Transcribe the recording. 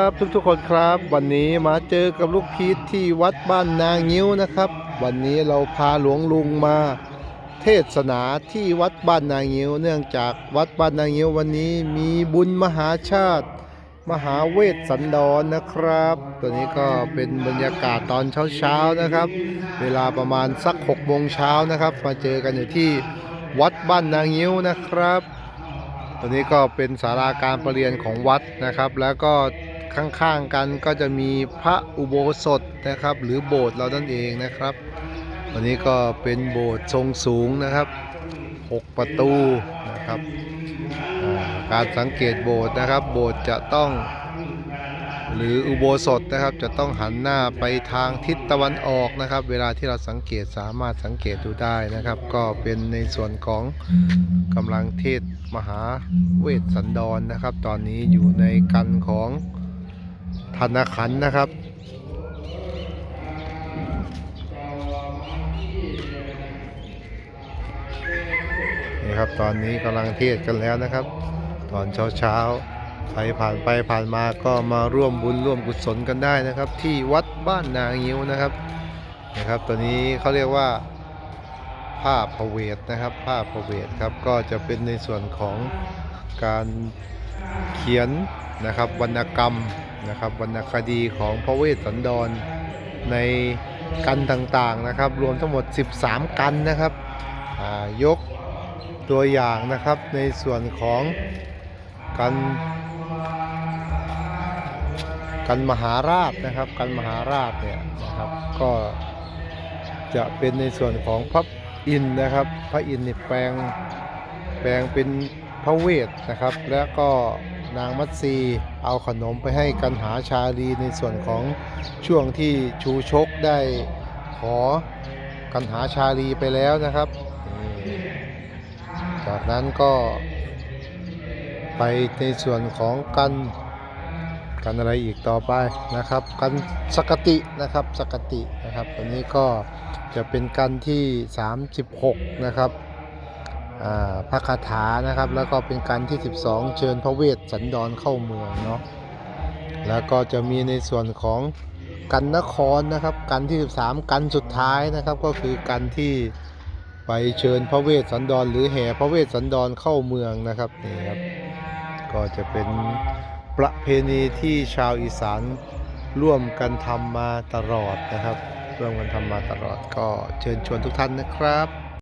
ครับทุกๆคนครับวันนี้มาเจอกับลูกพีทที่วัดบ้านนางงิ้วนะครับ วันนี้เราพาหลวงลุงมา เทศนาที่วัดบ้านนางงิ้ว เนื่องจากวัดบ้านนางงิ้ววันนี้มีบุญมหาชาติ มหาเวทสันดรนะครับ ตัวนี้ก็เป็นบรรยากาศตอนเช้าๆนะครับ เวลาประมาณสัก6โมงเช้านะครับ มาเจอกันอยู่ที่วัดบ้านนางงิ้วนะครับ ตัวนี้ก็เป็นศาลาการประเรียนของวัดนะครับ แล้วก็ ข้างๆกันก็จะมีพระอุโบสถนะครับ หรือโบสถ์เรานั่นเองนะครับตัวนี้ก็เป็นโบสถ์ทรงสูงนะครับ 6 ประตูนะครับการสังเกตโบสถ์นะครับ โบสถ์จะต้อง หรืออุโบสถนะครับ จะต้องหันหน้าไปทางทิศตะวันออกนะครับ เวลาที่เราสังเกตสามารถสังเกตดูได้นะครับ ก็เป็นในส่วนของกำลังเทศมหาเวทสันดรนะครับ ตอนนี้อยู่ในกันของ ธนขันธ์นะครับ นี่ครับตอนนี้กำลังเทศกันแล้วนะครับ ตอนเช้าๆ ใครผ่านไปผ่านมาก็มาร่วมบุญร่วมกุศลกันได้นะครับ ที่วัดบ้านนางงิ้วนะครับนะครับตัวนี้เขาเรียกว่าผ้าพระเวทนะครับผ้าพระเวทครับก็จะเป็นในส่วนของการเขียนนะครับวรรณกรรม นะครับวรรณคดีของพระเวสสันดรในกันต่างๆนะครับ รวมทั้งหมด 13 กันนะครับยกตัวอย่างนะครับในส่วนของการกันมหาราชนะครับกันมหาราชเนี่ยนะครับก็จะเป็นในส่วนของพระอินนะครับ พระอินเนี่ยแปลงแปลงเป็นพระเวทนะครับ แล้วก็นางมัตสี เอาขนมไปให้กันหาชาลีในส่วนของช่วงที่ชูชกได้ขอกันหาชาลีไปแล้วนะครับ จากนั้นก็ไปในส่วนของกันกันอะไรอีกต่อไปนะครับ กันสกตินะครับสกตินะครับตัวนี้ก็จะเป็นกันที่ 36 นะครับ พระคาถานะครับ แล้วก็เป็นกันที่ 12 เชิญพระเวทสันดรเข้าเมืองเนาะแล้วก็จะมีในส่วนของกันนครนะครับกันที่ 13 กันสุดท้ายนะครับก็คือกันที่ไปเชิญพระเวสสันดร หรือแห่พระเวสสันดรเข้าเมืองนะครับนี่ครับก็จะเป็นประเพณีที่ชาวอีสานร่วมกันทำมาตลอดนะครับ ร่วมกันทำมาตลอดก็เชิญชวนทุกท่านนะครับ